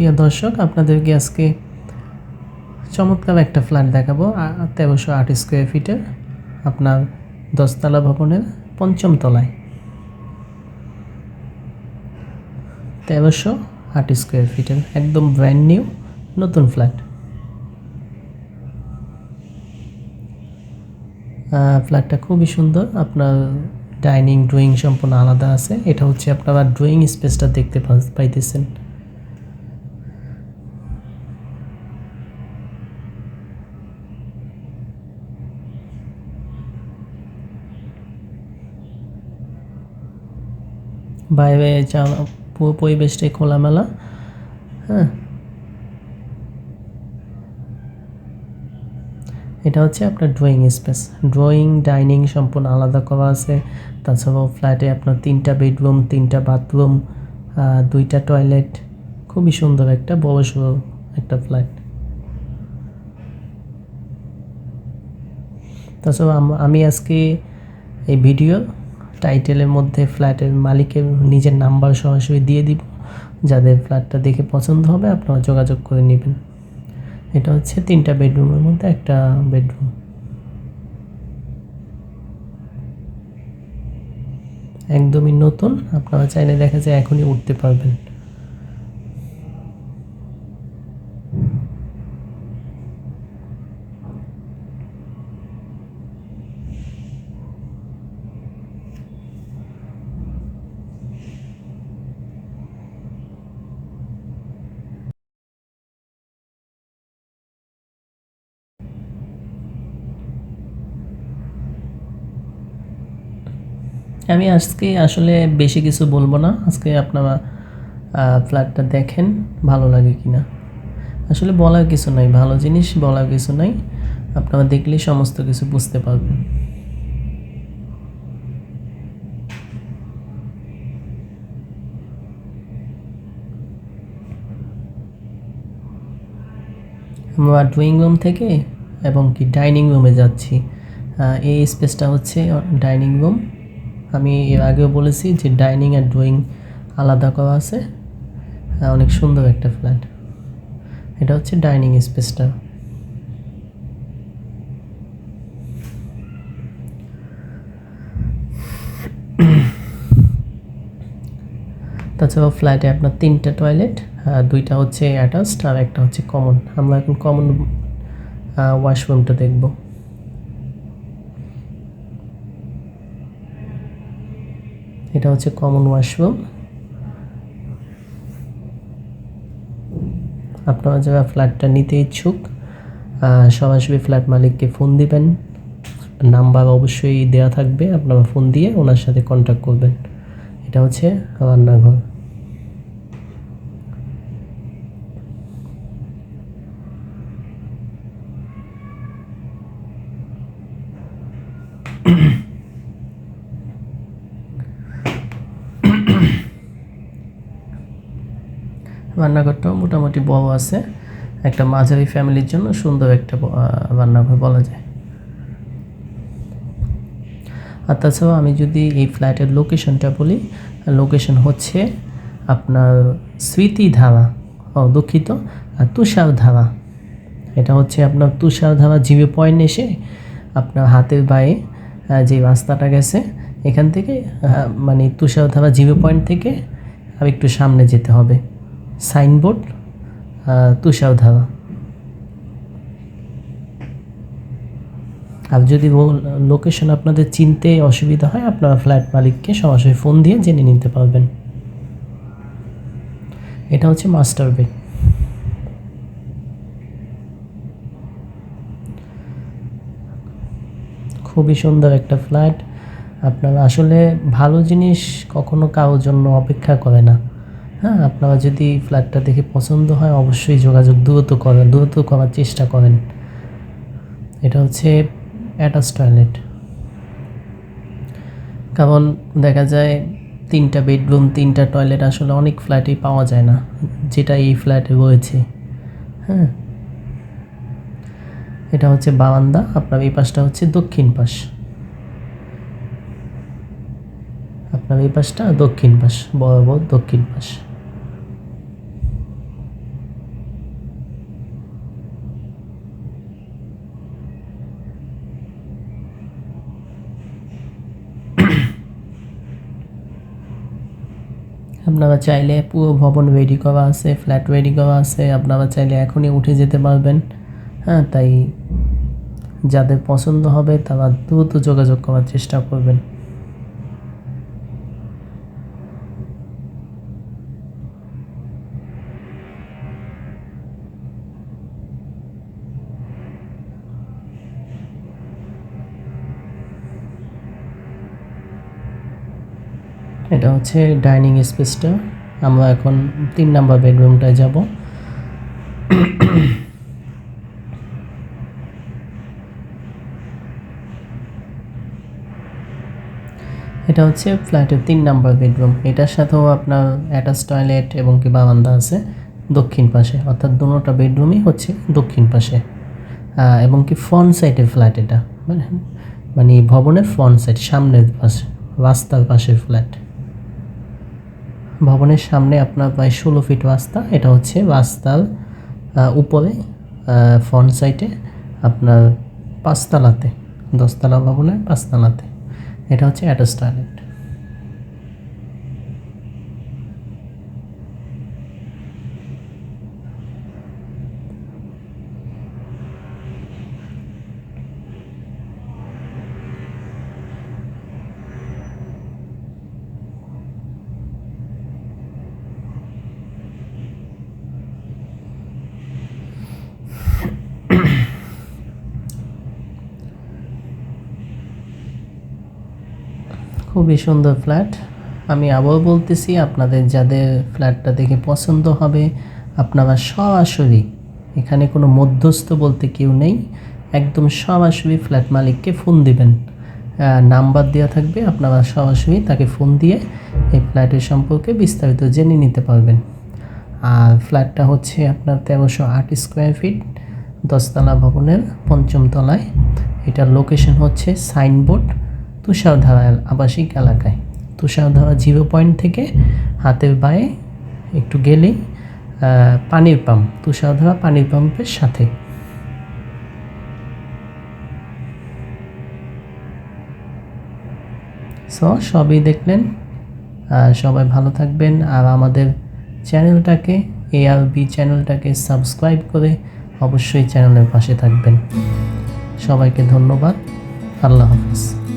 প্রিয় দর্শক, আপনাদেরকে আজকে চমৎকার একটা ফ্ল্যাট দেখাবো তেরোশো আট স্কোয়ার ফিটের আপনার দশতলা ভবনের পঞ্চম তলায়। তেরোশো আট স্কোয়ার ফিটের একদম ব্র্যান্ড নিউ নতুন ফ্ল্যাট। ফ্ল্যাটটা খুবই সুন্দর, আপনার ডাইনিং, ড্রয়িং সম্পূর্ণ আলাদা আছে, এটা হচ্ছে আপনারা ড্রয়িং স্পেসটা দেখতে পাইতেছেন। বাইরে পুরো পরিবেশটাই খোলামেলা হ্যাঁ। এটা হচ্ছে আপনার ড্রয়িং স্পেস ড্রয়িং ডাইনিং সম্পূর্ণ আলাদা করা আছে। তাছাড়াও ফ্ল্যাটে আপনার তিনটা বেডরুম তিনটা বাথরুম দুইটা টয়লেট খুবই সুন্দর একটা, বড় সড়ো একটা ফ্ল্যাট তাছাড়া আমি আজকে এই ভিডিও টাইটেলের মধ্যে ফ্ল্যাটের মালিকের নিজের নাম্বার সরাসরি দিয়ে দিব। যাদের ফ্ল্যাটটা দেখে পছন্দ হবে, আপনারা যোগাযোগ করে নেবেন। এটা হচ্ছে তিনটা বেডরুমের মধ্যে একটা বেডরুম। একদমই নতুন, আপনারা চাইলে দেখা যায় এখনই উঠতে পারবেন। আমি আজকে আসলে বেশি কিছু বলব না। আজকে আপনারা ফ্ল্যাটটা দেখেন, ভালো লাগে কিনা। আসলে বলার কিছু নাই, ভালো জিনিস বলার কিছু নাই। আপনারা দেখলেই সমস্ত কিছু বুঝতে পারবেন। আমরা ড্রয়িং রুম থেকে এবং কি ডাইনিং রুমে যাচ্ছি। এই স্পেসটা হচ্ছে ডাইনিং রুম আমি এর আগেও বলেছি যে ডাইনিং আর ড্রয়িং আলাদা করা আছে। অনেক সুন্দর একটা ফ্ল্যাট। এটা হচ্ছে ডাইনিং স্পেসটা। তাছাড়াও ফ্ল্যাটে আপনার তিনটা টয়লেট দুইটা হচ্ছে অ্যাটাচড আর একটা হচ্ছে কমন। আমরা এখন কমন ওয়াশরুমটা দেখব। এটা হচ্ছে কমন ওয়াশরুম আপনারা যারা ফ্ল্যাটটা নিতে ইচ্ছুক সরাসরি ফ্ল্যাট মালিককে ফোন দিবেন। নাম্বার অবশ্যই দেওয়া থাকবে, আপনারা ফোন দিয়ে ওনার সাথে কন্ট্যাক্ট করবেন। এটা হচ্ছে রান্নাঘর। রান্নাঘরটাও মোটামুটি বড় আছে। একটা মাঝারি ফ্যামিলির জন্য সুন্দর একটা রান্নাঘর বলা যায়। আর তাছাড়াও আমি যদি এই ফ্ল্যাটের লোকেশনটা বলি লোকেশন হচ্ছে আপনার স্মৃতিধারা ও দুঃখিত আর তুষারধারা এটা হচ্ছে আপনার তুষারধারা জিরো পয়েন্ট এসে আপনার হাতের আহ, যে রাস্তাটা গেছে এখান থেকে মানে তুষারধারা জিরো পয়েন্ট থেকে আর একটু সামনে যেতে হবে। সাইনবোর্ড তুষারধারা আর যদি লোকেশন আপনাদের চিনতে অসুবিধা হয়, আপনারা ফ্ল্যাট মালিককে সরাসরি ফোন দিয়ে জেনে নিতে পারবেন। এটা হচ্ছে মাস্টার বেড। খুবই সুন্দর একটা ফ্ল্যাট। আপনারা আসলে ভালো জিনিস কখনো কারোর জন্য অপেক্ষা করে না। হ্যাঁ আপনারা যদি ফ্ল্যাটটা দেখে পছন্দ হয়, অবশ্যই যোগাযোগ দ্রুত করেন, দ্রুত করার চেষ্টা করেন। এটা হচ্ছে অ্যাটাচ টয়লেট কারণ দেখা যায়, তিনটা বেডরুম তিনটা টয়লেট আসলে অনেক ফ্ল্যাটেই পাওয়া যায় না, যেটা এই ফ্ল্যাটে রয়েছে। হ্যাঁ। এটা হচ্ছে বারান্দা, আপনার এই পাশটা হচ্ছে দক্ষিণ পাশ। আপনার এই পাশটা দক্ষিণ পাশ, বরাবর দক্ষিণ পাশ। আপনারা চাইলে পুরো ভবন রেডি করা আছে ফ্ল্যাট রেডি করা আছে, আপনারা চাইলে এখনই উঠে যেতে পারবেন। হ্যাঁ তাই যাদের পছন্দ হবে তারা দ্রুত যোগাযোগ করার চেষ্টা করবেন। এটা হচ্ছে ডাইনিং স্পেসটা। আমরা এখন তিন নাম্বার বেডরুমটায় যাব। এটা হচ্ছে ফ্ল্যাটের তিন নাম্বার বেডরুম। এটার সাথেও আপনার অ্যাটাচ টয়লেট এবং কি বারান্দা আছে দক্ষিণ পাশে। অর্থাৎ দুটোটা বেডরুমই হচ্ছে দক্ষিণ পাশে। এবং কি ফ্রন্ট সাইডের ফ্ল্যাট এটা। মানে মানে ভবনের ফ্রন্ট সাইড সামনের পাশে, রাস্তার পাশের ফ্ল্যাট ভবনের সামনে আপনার প্রায় ষোলো ফিট রাস্তা, এটা হচ্ছে রাস্তার উপরে ফ্রন্ট সাইডে আপনার পাঁচতলাতে, দশতলা ভবনের পাঁচতলাতে। এটা হচ্ছে অ্যাটাচ টয়লেট খুবই সুন্দর ফ্ল্যাট। আমি আবার বলতেছি, আপনাদের যাদের ফ্ল্যাটটা দেখে পছন্দ হবে, আপনারা সরাসরি, এখানে কোনো মধ্যস্থ বলতে কেউ নেই, একদম সরাসরি ফ্ল্যাট মালিককে ফোন দিবেন। নাম্বার দেওয়া থাকবে, আপনারা সরাসরি তাকে ফোন দিয়ে এই ফ্ল্যাটের সম্পর্কে বিস্তারিত জেনে নিতে পারবেন। আর ফ্ল্যাটটা হচ্ছে আপনার তেরোশো আট স্কোয়ার ফিট, দশতলা ভবনের পঞ্চম তলায়। এটার লোকেশন হচ্ছে সাইনবোর্ড তুষারধারা আবাসিক এলাকায়। তুষারধারা জিরো পয়েন্ট থেকে হাতের বায়ে একটু গেলেই পানির পাম্প, তুষারধারা পানির পাম্পের সাথে। সো সবই দেখলেন। সবাই ভালো থাকবেন। আর আমাদের চ্যানেলটাকে এআরবি চ্যানেলটাকে সাবস্ক্রাইব করে অবশ্যই চ্যানেলের পাশে থাকবেন। সবাইকে ধন্যবাদ। আল্লাহ হাফিজ।